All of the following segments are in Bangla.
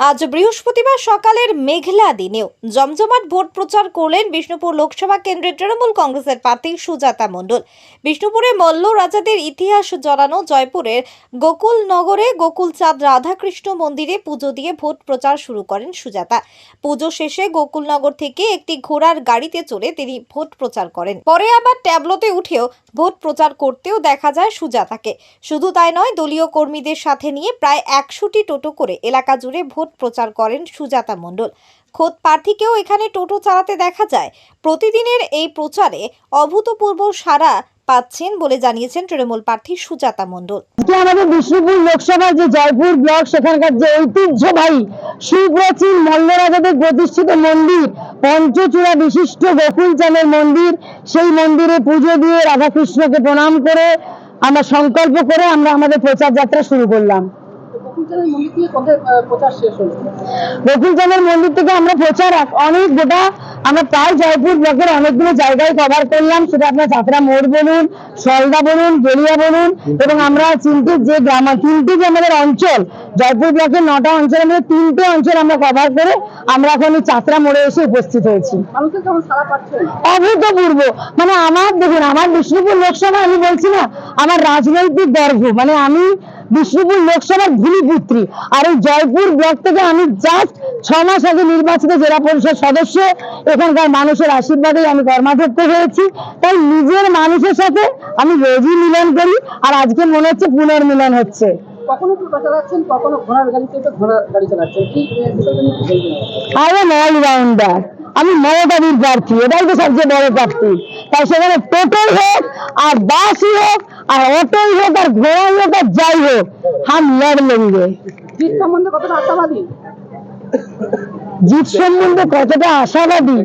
আজ বৃহস্পতিবার সকালের মেঘলা দিনেও জমজমাট ভোট প্রচার করলেন বিষ্ণুপুর লোকসভা কেন্দ্রের তৃণমূল কংগ্রেসের প্রার্থী সুজাতা মণ্ডল। বিষ্ণুপুরে মল্ল রাজাদের ইতিহাস জড়ানো জয়পুরের গোকুল গোকুলনগরে গোকুলচাঁদ রাধাকৃষ্ণ মন্দিরে পুজো দিয়ে ভোট প্রচার শুরু করেন সুজাতা। পুজো শেষে গোকুলনগর থেকে একটি ঘোড়ার গাড়িতে চড়ে তিনি ভোট প্রচার করেন। পরে আবার ট্যাবলোতে উঠেও ভোট প্রচার করতেও দেখা যায় সুজাতাকে। শুধু তাই নয়, দলীয় কর্মীদের সাথে নিয়ে প্রায় একশোটি টোটো করে এলাকা জুড়ে ভোট প্রচার করেন সুজাতা মণ্ডল। খোদ প্রার্থীকেও এখানে টোটো চালাতে দেখা যায়। প্রতিদিনের এই প্রচারে অভূতপূর্ব সাড়া পাচ্ছেন বলে জানিয়েছেন তৃণমূল প্রার্থী সুজাতা মণ্ডল। আমাদের বিষ্ণুপুর লোকসভার যে জয়পুর ব্লক, সেখানকার যে ঐতিহ্যবাহী সুপ্রাচীন মল্লরাজাদের প্রতিষ্ঠিত মন্দির, পঞ্চচূড়া বিশিষ্ট গোকুল চাঁদের মন্দির, সেই মন্দিরে পুজো দিয়ে রাধাকৃষ্ণকে প্রণাম করে আমরা সংকল্প করে আমরা আমাদের প্রচার যাত্রা শুরু করলাম। গোকুলচাঁদের মন্দির থেকে আমরা প্রচার অনেক গোটা আমরা প্রায় জয়পুর ব্লকের অনেকগুলো জায়গায় কভার করলাম। সেটা আপনার চাতরা মোড় বলুন সলদা বলুন গড়িয়া বলুন এবং আমরা তিনটে যে গ্রাম তিনটে যে আমাদের অঞ্চল জয়পুর ব্লকের নটা অঞ্চল আমাদের তিনটে অঞ্চল আমরা কভার করে আমরা এখন চাতরা মোড়ে এসে উপস্থিত হয়েছি। অভূতপূর্ব। মানে আমার দেখুন আমার বিষ্ণুপুর লোকসভা আমি বলছি না আমার রাজনৈতিক গর্ব। মানে আমি বিষ্ণুপুর লোকসভার ভূমিপুত্রী। আর এই জয়পুর ব্লক থেকে আমি জাস্ট ছ মাস আগে নির্বাচিত জেলা পরিষদ সদস্য এখানকার মানুষের আশীর্বাদে আমি কর্মাধ্যক্ষ হয়েছি। তাই নিজের মানুষের সাথে আমি রোজই মিলন করি আর আজকে মনে হচ্ছে পুনর্মিলন হচ্ছে। কখনো টোটো চালাচ্ছেন কখনো ঘোড়ার গাড়িতে তো ঘোড়ার গাড়ি চালাচ্ছেন কি আহ, বিষয়টা নিয়ে কি বলবেন? আই এম অলরাউন্ডার আমি মমতাদির প্রার্থী এটাই তো সবচেয়ে বড় প্রার্থী। তাই সেখানে টোটোই হোক আর বাসই হোক আর অটোই হোক আর ঘোড়াই হোক আর যাই হোক হাম লড় জিত সম্বন্ধে কতটা আশাবাদী জিত সম্বন্ধে কতটা আশাবাদী?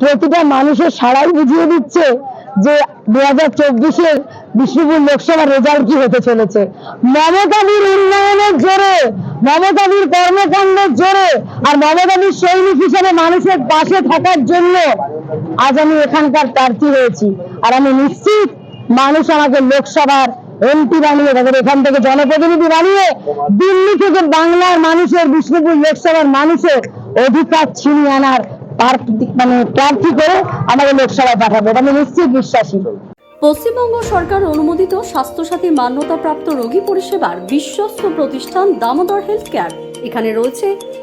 প্রতিটা মানুষের সারাই বুঝিয়ে দিচ্ছে যে দু হাজার চব্বিশের বিষ্ণুপুর লোকসভার রেজাল্ট কি হতে চলেছে। মমতাদির উন্নয়নের জোরে মমতাদির কর্মকাণ্ডের জোরে আর মমতাদির সৈনিক হিসেবে মানুষের পাশে থাকার জন্য আজ আমি এখানকার প্রার্থী হয়েছি। আর আমি নিশ্চিত মানুষ আমাকে লোকসভার এমপি বানিয়ে তাদের এখান থেকে জনপ্রতিনিধি বানিয়ে দিল্লি থেকে বাংলার মানুষের, বিষ্ণুপুর লোকসভার মানুষের অধিকার ছিনিয়ে আনার মানে প্রার্থী করে আমাদের লোকসভায় পাঠাবে। এটা আমি নিশ্চিত বিশ্বাসী। পশ্চিমবঙ্গ সরকার অনুমোদিত স্বাস্থ্যসাথী মান্যতাপ্রাপ্ত রোগী পরিষেবার বিশ্বস্ত প্রতিষ্ঠান দামোদর হেলথ কেয়ার। এখানে রয়েছে